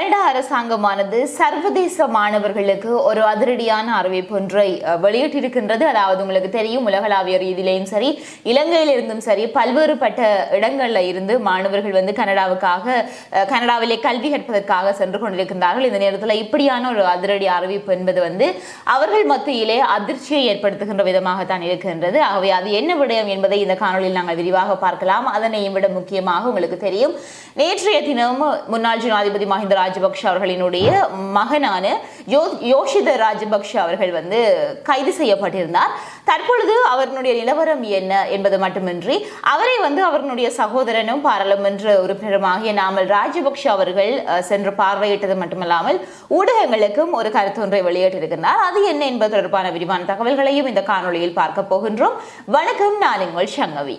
Canada அரசாங்கமானது சர்வதேச மாணவர்களுக்கு ஒரு அதிரடியான அறிவிப்பு ஒன்றை வெளியிட்டிருக்கின்றது. அதாவது உங்களுக்கு தெரியும் உலகளாவிய ரீதியிலையும் சரி இலங்கையிலிருந்தும் சரி பல்வேறுபட்ட இடங்கள்ல இருந்து மாணவர்கள் வந்து கனடாவுக்காக கனடாவிலே கல்வி கற்பதற்காக சென்று கொண்டிருக்கின்றார்கள். இந்த நேரத்தில் இப்படியான ஒரு அதிரடி அறிவிப்பு என்பது வந்து அவர்கள் மத்தியிலே அதிர்ச்சியை ஏற்படுத்துகின்ற விதமாகத்தான் இருக்கின்றது. ஆகவே அது என்ன விடயம் என்பதை இந்த காணொலியில் நாங்கள் விரிவாக பார்க்கலாம். அதனையும் விட முக்கியமாக உங்களுக்கு தெரியும். நேற்றைய தினம் முன்னாள் ஜனாதிபதி மஹிந்த ராஜபக்ஷ அவர்களினுடைய மகனான யோ யோஷித ராஜபக்ஷ அவர்கள் வந்து கைது செய்யப்பட்டிருந்தார். தற்பொழுது அவருடைய நிலவரம் என்ன என்பது மட்டுமின்றி அவரை வந்து அவர்களுடைய சகோதரனும் பாராளுமன்ற உறுப்பினருமாகிய நாமல் ராஜபக்ஷ அவர்கள் அஹ், சென்று பார்வையிட்டது மட்டுமல்லாமல் ஊடகங்களுக்கும் ஒரு கருத்தொன்றை வெளியிட்டிருக்கிறார் அது என்ன என்பது தொடர்பான விரிவான தகவல்களையும் இந்த காணொளியில் பார்க்க போகின்றோம். வணக்கம் நான் உங்கள் சங்கவி.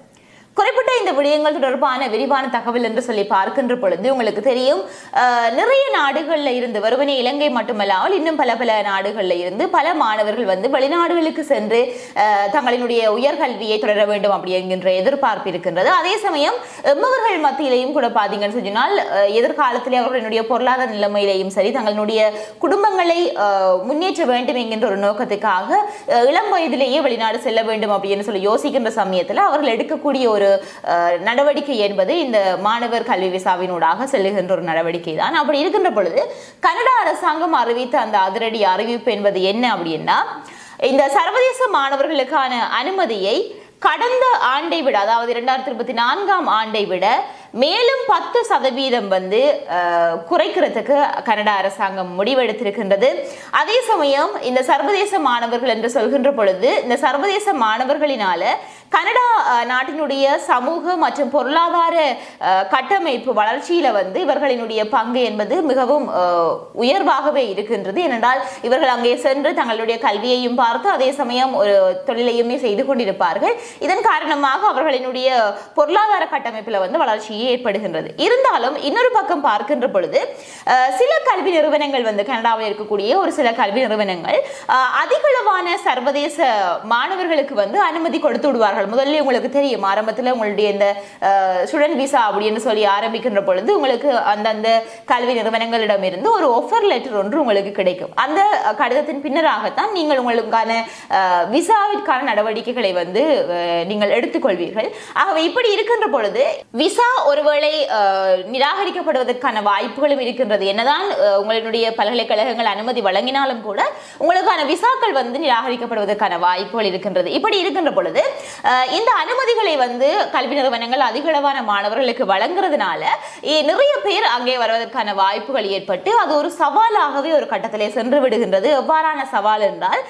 குறிப்பிட்ட இந்த விடயங்கள் தொடர்பான விரிவான தகவல் என்று சொல்லி பார்க்கின்ற பொழுது உங்களுக்கு தெரியும் நிறைய நாடுகளில் இருந்து வருவனே இலங்கை மட்டுமல்லாமல் இன்னும் பல பல நாடுகளில் இருந்து பல மாணவர்கள் வந்து வெளிநாடுகளுக்கு சென்று தங்களினுடைய உயர்கல்வியை தொடர வேண்டும் அப்படி என்கின்ற எதிர்பார்ப்பு இருக்கின்றது. அதே சமயம் எம்மவர்கள் மத்தியிலையும் கூட பார்த்தீங்கன்னு சொன்னால் எதிர்காலத்திலே அவர்களுடைய பொருளாதார நிலைமையிலையும் சரி தங்களுடைய குடும்பங்களை முன்னேற்ற வேண்டும் என்கின்ற ஒரு நோக்கத்துக்காக இளம் வயதிலேயே வெளிநாடு செல்ல வேண்டும் அப்படின்னு சொல்லி யோசிக்கின்ற சமயத்தில் அவர்கள் எடுக்கக்கூடிய ஒரு ஒரு நடவடிக்கை என்பது இந்த மாணவர் கல்வி விசாவினூடாக செல்லுகின்ற ஒரு நடவடிக்கை தான் அப்படி இருக்கின்ற பொழுது கனடா அரசாங்கம் அறிவித்த அந்த அதிரடி அறிவிப்பு என்பது என்ன அப்படின்னா இந்த சர்வதேச மாணவர்களுக்கான அனுமதியை கடந்த ஆண்டை விட அதாவது இரண்டாயிரத்தி இருபத்தி நான்காம் ஆண்டை விட மேலும் பத்து சதவீதம் வந்து குறைக்கிறதுக்கு கனடா அரசாங்கம் முடிவெடுத்திருக்கின்றது. அதே சமயம் இந்த சர்வதேச மாணவர்கள் என்று சொல்கின்ற பொழுது இந்த சர்வதேச மாணவர்களினால கனடா நாட்டினுடைய சமூக மற்றும் பொருளாதார கட்டமைப்பு வளர்ச்சியில வந்து இவர்களினுடைய பங்கு என்பது மிகவும் உயர்வாகவே இருக்கின்றது. ஏனென்றால் இவர்கள் அங்கே சென்று தங்களுடைய கல்வியையும் பார்த்து அதே சமயம் ஒரு தொழிலையுமே செய்து கொண்டிருப்பார்கள். இதன் காரணமாக அவர்களினுடைய பொருளாதார கட்டமைப்பில் வந்து வளர்ச்சியே ஏற்படுகின்றது. இருந்தாலும் இன்னொரு பக்கம் பார்க்கின்ற பொழுது சில கல்வி நிறுவனங்கள் வந்து கனடாவில் இருக்கக்கூடிய ஒரு சில கல்வி நிறுவனங்கள் அதிகளவான சர்வதேச மாணவர்களுக்கு வந்து அனுமதி கொடுத்து விடுவார்கள். முதல்ல உங்களுக்கு தெரியும் ஆரம்பத்தில் உங்களுடைய இந்த ஸ்டூடெண்ட் விசா அப்படின்னு சொல்லி ஆரம்பிக்கின்ற பொழுது உங்களுக்கு அந்தந்த கல்வி நிறுவனங்களிடமிருந்து ஒரு ஆஃபர் லெட்டர் ஒன்று உங்களுக்கு கிடைக்கும். அந்த கடிதத்தின் பின்னராகத்தான் நீங்கள் உங்களுக்கான விசாவிற்கான நடவடிக்கைகளை வந்து நீங்கள் எடுத்துக்கொள்வீர்கள். ஆகவே இப்படி இருக்கின்ற பொழுது விசா ஒருவேளை நிராகரிக்கப்படுவதற்கான வாய்ப்புகளும் இருக்கின்றது. என்னதான் உங்களுடைய பல்கலைக்கழகங்கள் அனுமதி வழங்கினாலும் கூட உங்களுக்கான விசாக்கள் வந்து நிராகரிக்கப்படுவதற்கான வாய்ப்புகள் இருக்கின்றது. இப்படி இருக்கின்ற பொழுது இந்த அனுமதிகளை வந்து கல்வி நிறுவனங்கள் அதிகளவான மாணவர்களுக்கு வழங்குறதுனால இ- நிறைய பேர் அங்கே வருவதற்கான வாய்ப்புகள் ஏற்பட்டு அது ஒரு சவாலாகவே ஒரு கட்டத்திலே சென்று விடுகின்றது. எவ்வாறான சவால் என்றால்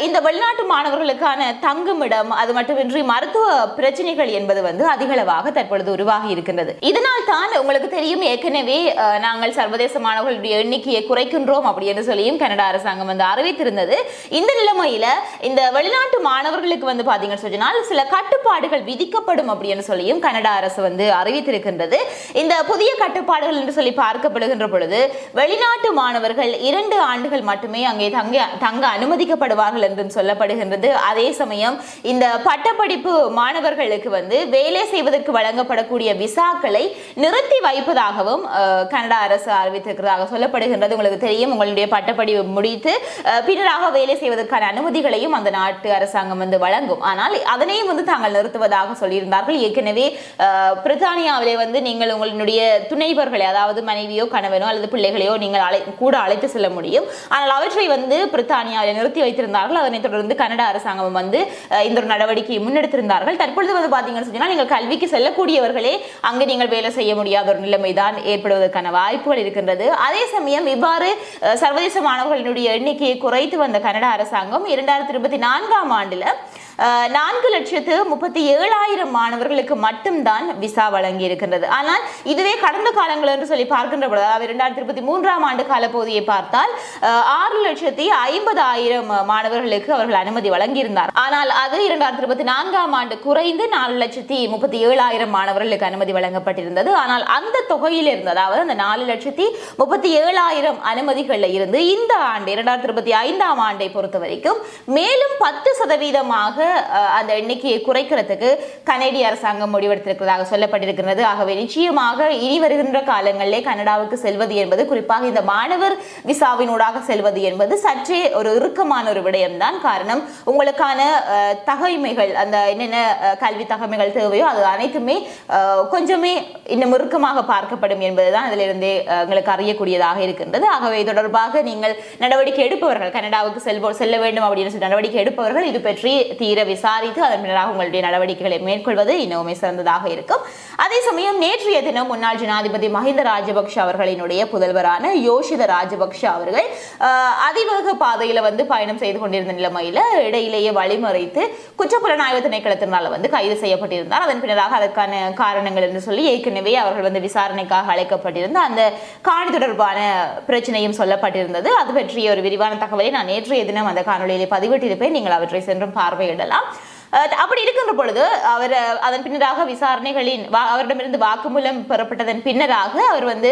இந்த வெளிநாட்டு மாணவர்களுக்கான தங்குமிடம் அது மட்டுமின்றி மருத்துவ பிரச்சனைகள் என்பது வந்து அதிகளவாக தற்பொழுது உருவாகி இருக்கின்றது. இதனால் தான் உங்களுக்கு தெரியும் ஏற்கனவே நாங்கள் சர்வதேச மாணவர்களுடைய எண்ணிக்கையை குறைக்கின்றோம் அப்படி என்று சொல்லியும் கனடா அரசாங்கம் வந்து அறிவித்திருந்தது. இந்த நிலைமையில இந்த வெளிநாட்டு மாணவர்களுக்கு வந்து பாத்தீங்கன்னு சொன்னால் சில கட்டுப்பாடுகள் விதிக்கப்படும் அப்படின்னு சொல்லியும் கனடா அரசு வந்து அறிவித்திருக்கின்றது. இந்த புதிய கட்டுப்பாடுகள் என்று சொல்லி பார்க்கப்படுகின்ற பொழுது வெளிநாட்டு மாணவர்கள் இரண்டு ஆண்டுகள் மட்டுமே அங்கே தங்க தங்க அனுமதிக்கப்படுவார்கள் என்றும் சொல்லப்படுகின்றது. அதே சமயம் இந்த பட்டப்படிப்பு மாணவர்களுக்கு வந்து வேலை செய்வதற்கு வழங்கப்படக்கூடிய விசாக்களை நிறுத்தி வைப்பதாகவும் கனடா அரசு அறிவித்திருக்கிறதாக சொல்லப்படுகின்றது. உங்களுக்கு தெரியும் உங்களுடைய பட்டப்படிப்பு முடித்து பின்னராக வேலை செய்வதற்கான அனுமதிகளையும் அந்த நாட்டு அரசாங்கம் வந்து வழங்கும். ஆனால் அதனை அதையும் வந்து தாங்கள் நிறுத்துவதாக சொல்லியிருந்தார்கள். ஏற்கனவே பிரித்தானியாவிலே வந்து நீங்கள் உங்களுடைய துணைவர்களை அதாவது மனைவியோ கணவனோ அல்லது பிள்ளைகளையோ நீங்கள் அழை கூட அழைத்து செல்ல முடியும். ஆனால் அவற்றை வந்து பிரித்தானியாவில் நிறுத்தி வைத்திருந்தார்கள். அதனைத் தொடர்ந்து கனடா அரசாங்கம் வந்து இந்த ஒரு நடவடிக்கையை முன்னெடுத்திருந்தார்கள். தற்பொழுது வந்து பார்த்தீங்கன்னு சொன்னால் நீங்கள் கல்விக்கு செல்லக்கூடியவர்களே அங்கு நீங்கள் வேலை செய்ய முடியாத ஒரு நிலைமைதான் ஏற்படுவதற்கான வாய்ப்புகள் இருக்கின்றது. அதே சமயம் இவ்வாறு சர்வதேச மாணவர்களினுடைய எண்ணிக்கையை குறைத்து வந்த கனடா அரசாங்கம் இரண்டாயிரத்தி இருபத்தி நான்காம் ஆண்டில் நான்கு லட்சத்து முப்பத்தி ஏழாயிரம் மாணவர்களுக்கு மட்டும்தான் விசா வழங்கி இருக்கின்றது ஆனால் இதுவே கடந்த காலங்கள் என்று சொல்லி பார்க்கின்ற பொழுது அதாவது இரண்டாயிரத்தி இருபத்தி மூன்றாம் ஆண்டு காலப்பகுதியை பார்த்தால் ஆறு லட்சத்தி ஐம்பதாயிரம் மாணவர்களுக்கு அவர்கள் அனுமதி வழங்கியிருந்தார். ஆனால் அது இரண்டாயிரத்தி இருபத்தி நான்காம் ஆண்டு குறைந்து நாலு லட்சத்தி முப்பத்தி ஏழாயிரம் மாணவர்களுக்கு அனுமதி வழங்கப்பட்டிருந்தது. ஆனால் அந்த தொகையில் இருந்து அதாவது அந்த நாலு லட்சத்தி முப்பத்தி ஏழாயிரம் அனுமதிகளில் இருந்து இந்த ஆண்டு இரண்டாயிரத்தி இருபத்தி ஐந்தாம் ஆண்டை பொறுத்த வரைக்கும் மேலும் பத்து சதவீதமாக அந்த எண்ணிக்கையை குறைக்கிறதுக்கு கனேடிய அரசாங்கம் முடிவெடுத்திருக்கிறதாக சொல்லப்பட்டிருக்கிறது. ஆகவே நிச்சயமாக இனி வருகின்ற காலங்களிலே கனடாவுக்கு செல்வது என்பது குறிப்பாக இந்த மாணவர் விசாவினூடாக செல்வது என்பது சற்றே ஒரு இறுக்கமான ஒரு விடயம்தான். காரணம் உங்களுக்கான தகைமைகள் அந்த என்னென்ன கல்வி தகமைகள் தேவையோ அது அனைத்துமே கொஞ்சமே இன்னும் இறுக்கமாக பார்க்கப்படும் என்பதுதான் இதிலிருந்தே எங்களுக்கு அறியக்கூடியதாக இருக்கின்றது. ஆகவே தொடர்பாக நீங்கள் நடவடிக்கை எடுப்பவர்கள் கனடாவுக்கு செல்வோ செல்ல வேண்டும் அப்படின்னு சொல்லி நடவடிக்கை எடுப்பவர்கள் இது பற்றி தீர விசாரித்து அதன் பின்னராக உங்களுடைய நடவடிக்கைகளை மேற்கொள்வது இன்னுமே சிறந்ததாக இருக்கும். அதே சமயம் நேற்றைய தினம் முன்னாள் ஜனாதிபதி மஹிந்த ராஜபக்ஷ அவர்களினுடைய புதல்வரான யோஷித ராஜபக்ஷ அவர்கள் அதிவேக பாதையில வந்து பயணம் செய்து கொண்டிருந்த நிலைமையில இடையிலேயே வழிமறைத்து குற்றப்புலனாய்வு திணைக்களத்தினால வந்து கைது செய்யப்பட்டிருந்தார். அதன் பின்னராக அதற்கான காரணங்கள் என்று சொல்லி ஏற்கனவே அவர்கள் வந்து விசாரணைக்காக அழைக்கப்பட்டிருந்த அந்த காணி தொடர்பான பிரச்சனையும் சொல்லப்பட்டிருந்தது. அது பற்றிய ஒரு விரிவான தகவலை நான் நேற்றைய தினம் அந்த காணொலியிலே பதிவிட்டிருப்பேன். நீங்கள் அவற்றை சென்றும் பார்வையிட விடலாம் அப்படி இருக்கின்ற பொழுது அவர் அதன் பின்னராக விசாரணைகளின் வா- அவரிடமிருந்து வாக்குமூலம் பெறப்பட்டதன் பின்னராக அவர் வந்து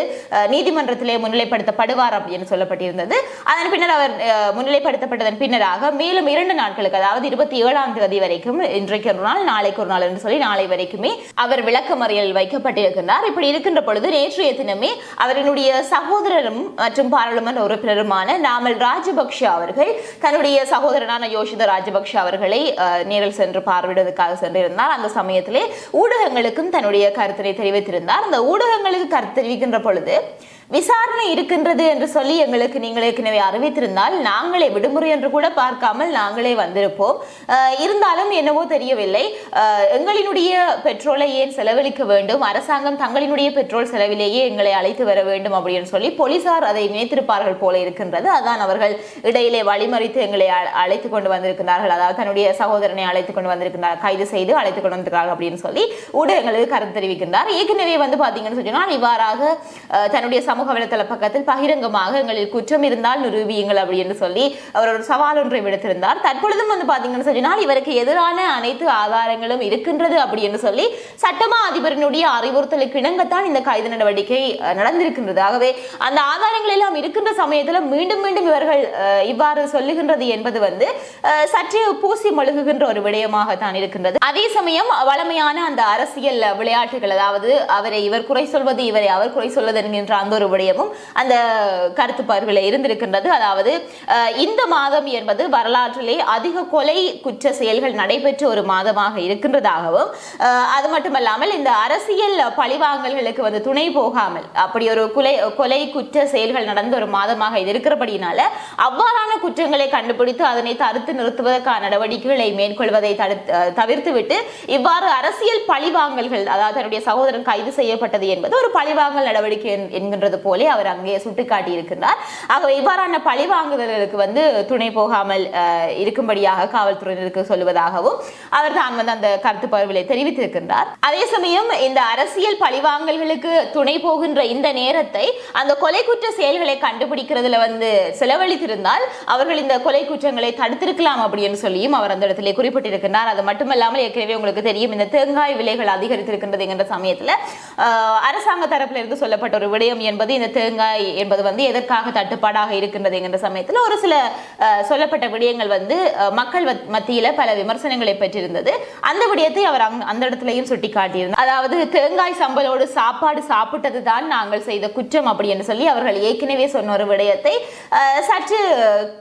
நீதிமன்றத்திலே முன்னிலைப்படுத்தப்படுவார் அப்படின்னு சொல்லப்பட்டிருந்தது. அதன் பின்னர் அவர் முன்னிலைப்படுத்தப்பட்டதன் பின்னராக மேலும் இரண்டு நாட்களுக்கு அதாவது இருபத்தி ஏழாம் தேதி வரைக்கும் இன்றைக்கு ஒரு நாள் நாளைக்கு ஒரு நாள் என்று சொல்லி நாளை வரைக்குமே அவர் விளக்கமறியல் வைக்கப்பட்டிருக்கின்றார். இப்படி இருக்கின்ற பொழுது நேற்றைய தினமே அவரினுடைய சகோதரரும் மற்றும் பாராளுமன்ற உறுப்பினருமான நாமல் ராஜபக்ஷ அவர்கள் தன்னுடைய சகோதரனான யோஷித ராஜபக்ஷ அவர்களை நேரில் சென்று பார்வையிடுவதற்காக சென்றிருந்தார். அந்த சமயத்திலே ஊடகங்களுக்கும் தன்னுடைய கருத்தினை தெரிவித்திருந்தார். அந்த ஊடகங்களுக்கு கருத்து தெரிவிக்கின்ற பொழுது விசாரணை இருக்கின்றது என்று சொல்லி எங்களுக்கு நீங்கள் ஏற்கனவே அறிவித்திருந்தால் நாங்களே விடுமுறை என்று கூட பார்க்காமல் நாங்களே வந்திருப்போம். இருந்தாலும் என்னவோ தெரியவில்லை. எங்களினுடைய பெட்ரோலை ஏன் செலவழிக்க வேண்டும்? அரசாங்கம் தங்களினுடைய பெட்ரோல் செலவிலேயே எங்களை அழைத்து வர வேண்டும் அப்படின்னு சொல்லி போலீசார் அதை நினைத்திருப்பார்கள் போல இருக்கின்றது. அதான் அவர்கள் இடையிலே வழிமறித்து எங்களை அ- அழைத்து கொண்டு வந்திருக்கிறார்கள் அதாவது தன்னுடைய சகோதரனை அழைத்து கொண்டு வந்திருக்கிறார் கைது செய்து அழைத்து கொண்டு வந்திருக்கிறார்கள் அப்படின்னு சொல்லி ஊடகங்களுக்கு கருத்து தெரிவிக்கின்றார். ஏற்கனவே வந்து பார்த்தீங்கன்னு சொன்னால் இவ்வாறாக தன்னுடைய சமூக வலைதள பக்கத்தில் பகிரங்கமாக எங்களில் குற்றம் இருந்தால் நிரூபியுங்கள் அப்படின்னு சொல்லி அவர் ஒரு சவால் ஒன்றை விடுத்திருந்தார். தற்பொழுதும் வந்து பாத்தீங்கன்னு சொன்னால் இவருக்கு எதிரான அனைத்து ஆதாரங்களும் இருக்கின்றது அப்படின்னு சொல்லி சட்டமா அதிபரினுடைய அறிவுறுத்தலுக்கு இணங்கத்தான் இந்த கைது நடவடிக்கை நடந்திருக்கின்றது. ஆகவே அந்த ஆதாரங்கள் எல்லாம் இருக்கின்ற சமயத்தில் மீண்டும் மீண்டும் இவர்கள் இவ்வாறு சொல்லுகின்றது என்பது வந்து சற்றே பூசி மழுகுகின்ற ஒரு விடயமாகத்தான் இருக்கின்றது. அதே சமயம் வளமையான அந்த அரசியல் விளையாட்டுகள் அதாவது அவரை இவர் குறை சொல்வது இவரை அவர் குறை சொல்வது என்கின்ற அந்த ஒரு விடயமும் அந்த கருத்துப்பார்வையில் இருந்திருக்கின்றது. அதாவது இந்த மாதம் என்பது வரலாற்றிலே அதிக கொலை குற்ற செயல்கள் நடைபெற்ற ஒரு மாதமாக இருக்கின்றதாகவும் அது மட்டுமல்லாமல் இந்த அரசியல் பழிவாங்கல்களுக்கு வந்து துணை போகாமல் அப்படி ஒரு கொலை கொலை குற்ற செயல்கள் நடந்த ஒரு மாதமாக இது இருக்கிறபடினால அவ்வாறான குற்றங்களை கண்டுபிடித்து அதனை தடுத்து நிறுத்துவதற்கான நடவடிக்கைகளை மேற்கொள்வதை தடுத்து தவிர்த்துவிட்டு இவ்வாறு அரசியல் பழிவாங்கல்கள் அதாவது தன்னுடைய சகோதரன் கைது செய்யப்பட்டது என்பது ஒரு பழிவாங்கல் நடவடிக்கை என்கின்றது போலே அவர் அங்கே சுட்டிக்காட்டி இருக்கின்றார் ஆகவே இவ்வாறான பழிவாங்குதல்களுக்கு வந்து துணை போகாமல் இருக்கும்படியாக காவல்துறையினருக்கு சொல்லுவதாகவும் அவர் தான் வந்து அந்த கருத்து பகிர்விலை தெரிவித்திருக்கின்றார். அதே சமயம் இந்த அரசியல் பழிவாங்கல்களுக்கு துணை போகின்ற இந்த நேரத்தை அந்த கொலை குற்ற செயல்களை கண்டுபிடிக்கிறதுல வந்து செலவழித்திருந்தால் அவர்கள் இந்த கொலை குற்றங்களை தடுத்திருக்கலாம் அப்படின்னு சொல்லியும் அவர் அந்த இடத்துல குறிப்பிட்டிருக்கின்றார். அது மட்டுமல்லாமல் ஏற்கனவே உங்களுக்கு தெரியும் இந்த தேங்காய் விலைகள் அதிகரித்திருக்கின்றது என்ற சமயத்தில் ஆஹ், அரசாங்க தரப்பிலிருந்து சொல்லப்பட்ட ஒரு விடயம் என்பது இந்த தேங்காய் என்பது வந்து எதற்காக தட்டுப்பாடாக இருக்கின்றது என்கிற சமயத்தில் ஒரு சில சொல்லப்பட்ட விடயங்கள் வந்து மக்கள் மத்தியில் பல விமர்சனங்களை பெற்றிருந்தது. அந்த விடயத்தை அவர் அங்க- அந்த இடத்துலையும் சுட்டிக்காட்டியிருந்தார். அதாவது தேங்காய் சம்பளோடு சாப்பாடு சாப்பிட்டது தான் நாங்கள் செய்த குற்றம் அப்படி என்று சொல்லி அவர்கள் ஏற்கனவே சொன்ன ஒரு விடயத்தை சற்று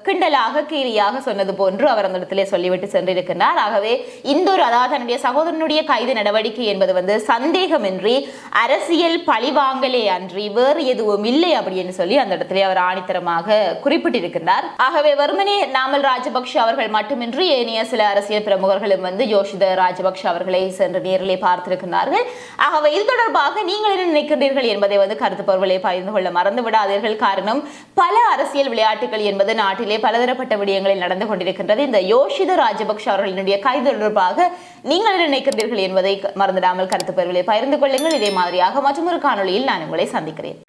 கிண்டலாக கீரியாக சொன்னது போன்று அவர் அந்த இடத்திலே சொல்லிவிட்டு சென்றிருக்கிறார் ஆகவே இந்த ஒரு அதாவது தன்னுடைய சகோதரனுடைய கைது நடவடிக்கை என்பது வந்து சந்தேகமின்றி அரசியல் பழிவாங்கலே அன்றி வேறு எதுவும் இல்லை அப்படின்னு சொல்லி அந்த இடத்திலே அவர் ஆணித்தரமாக குறிப்பிட்டிருக்கிறார் ஆகவே வெறுமனே நாமல் ராஜபக்ஷ அவர்கள் மட்டுமின்றி ஏனைய சில அரசியல் பிரமுகர்களும் வந்து யோஷித ராஜபக்ஷ அவர்களை சென்று நேரிலே பார்த்திருக்கிறார்கள் ஆகவே இது தொடர்பாக நீங்கள் என்ன நினைக்கிறீர்கள் என்பதை வந்து கருத்து பகிர்ந்து கொள்ள மறந்து விடாதீர்கள். காரணம் பல அரசியல் விளையாட்டுகள் என்பது நாட்டிலே பலதரப்பட்ட விடயங்களில் நடந்து கொண்டிருக்கின்றது. இந்த யோஷித ராஜபக்ஷ அவர்களினுடைய கைது தொடர்பாக நீங்கள் என்ன நினைக்கிறீர்கள் என்பதை மறந்துடாமல் கருத்து பகிர்ந்து கொள்ளுங்கள். இதே மாதிரியாக மற்றொரு காணொளியில் நான் உங்களை சந்திக்கிறேன்.